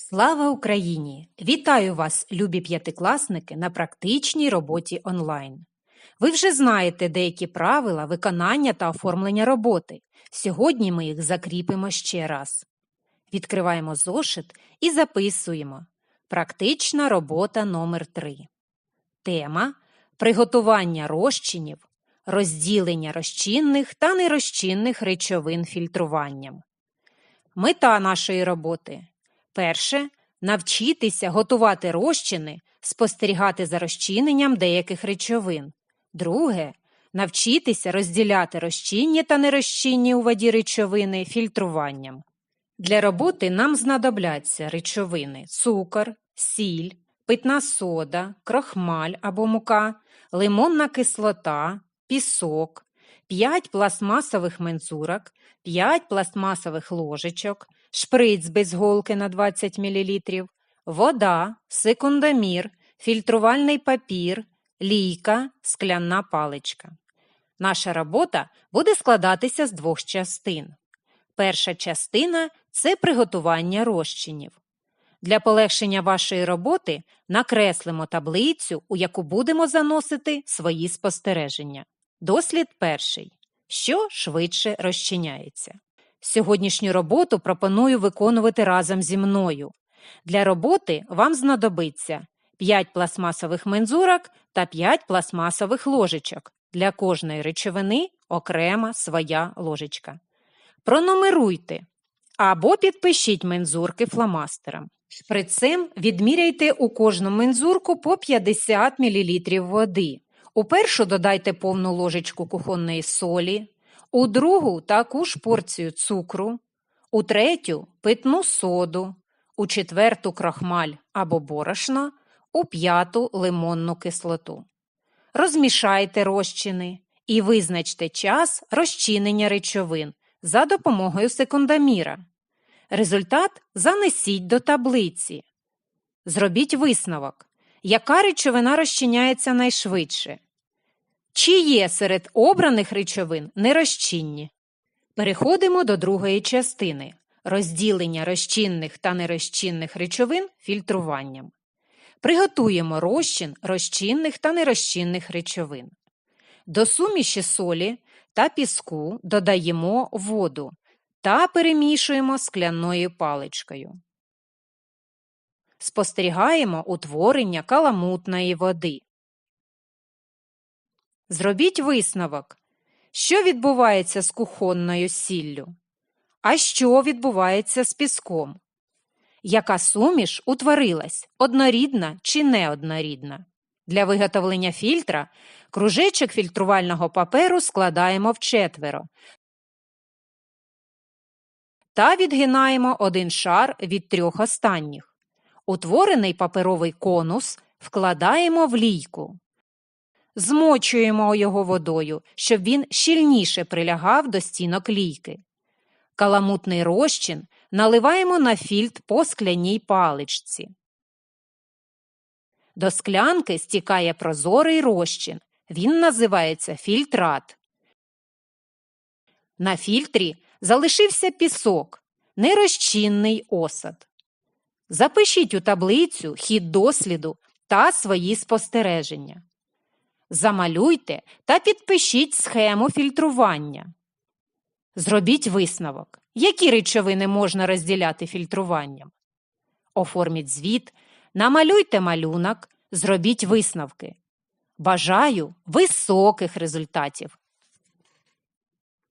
Слава Україні! Вітаю вас, любі п'ятикласники, на практичній роботі онлайн. Ви вже знаєте деякі правила виконання та оформлення роботи. Сьогодні ми їх закріпимо ще раз. Відкриваємо зошит і записуємо. Практична робота номер 3 Тема Приготування розчинів, розділення розчинних та нерозчинних речовин фільтруванням. Мета нашої роботи Перше навчитися готувати розчини, спостерігати за розчиненням деяких речовин. Друге навчитися розділяти розчинні та нерозчинні у воді речовини фільтруванням. Для роботи нам знадобляться речовини цукор, сіль, питна сода, крохмаль або мука, лимонна кислота, пісок, 5 пластмасових мензурок, 5 пластмасових ложечок, шприц без голки на 20 мл, вода, секундомір, фільтрувальний папір, лійка, скляна паличка. Наша робота буде складатися з двох частин. Перша частина це приготування розчинів. Для полегшення вашої роботи накреслимо таблицю, у яку будемо заносити свої спостереження. Дослід перший. Що швидше розчиняється. Сьогоднішню роботу пропоную виконувати разом зі мною. Для роботи вам знадобиться 5 пластмасових мензурок та 5 пластмасових ложечок. Для кожної речовини окрема своя ложечка. Пронумеруйте або підпишіть мензурки фломастером. Шприцем відміряйте у кожну мензурку по 50 мл води. У першу додайте повну ложечку кухонної солі, у другу таку ж порцію цукру, у третю питну соду, у четверту крахмаль або борошно, у п'яту лимонну кислоту. Розмішайте розчини і визначте час розчинення речовин за допомогою секундоміра. Результат занесіть до таблиці. Зробіть висновок, яка речовина розчиняється найшвидше. Чи є серед обраних речовин нерозчинні? Переходимо до другої частини розділення розчинних та нерозчинних речовин фільтруванням. Приготуємо розчин розчинних та нерозчинних речовин. До суміші солі та піску додаємо воду та перемішуємо скляною паличкою. Спостерігаємо утворення каламутної води. Зробіть висновок, що відбувається з кухонною сіллю, а що відбувається з піском, яка суміш утворилась однорідна чи неоднорідна. Для виготовлення фільтра кружечок фільтрувального паперу складаємо в четверо та відгинаємо один шар від трьох останніх. Утворений паперовий конус вкладаємо в лійку. Змочуємо його водою, щоб він щільніше прилягав до стінок лійки. Каламутний розчин наливаємо на фільтр по скляній паличці. До склянки стікає прозорий розчин. Він називається фільтрат. На фільтрі залишився пісок, нерозчинний осад. Запишіть у таблицю хід досліду та свої спостереження. Замалюйте та підпишіть схему фільтрування. Зробіть висновок, які речовини можна розділяти фільтруванням. Оформіть звіт, намалюйте малюнок, зробіть висновки. Бажаю високих результатів!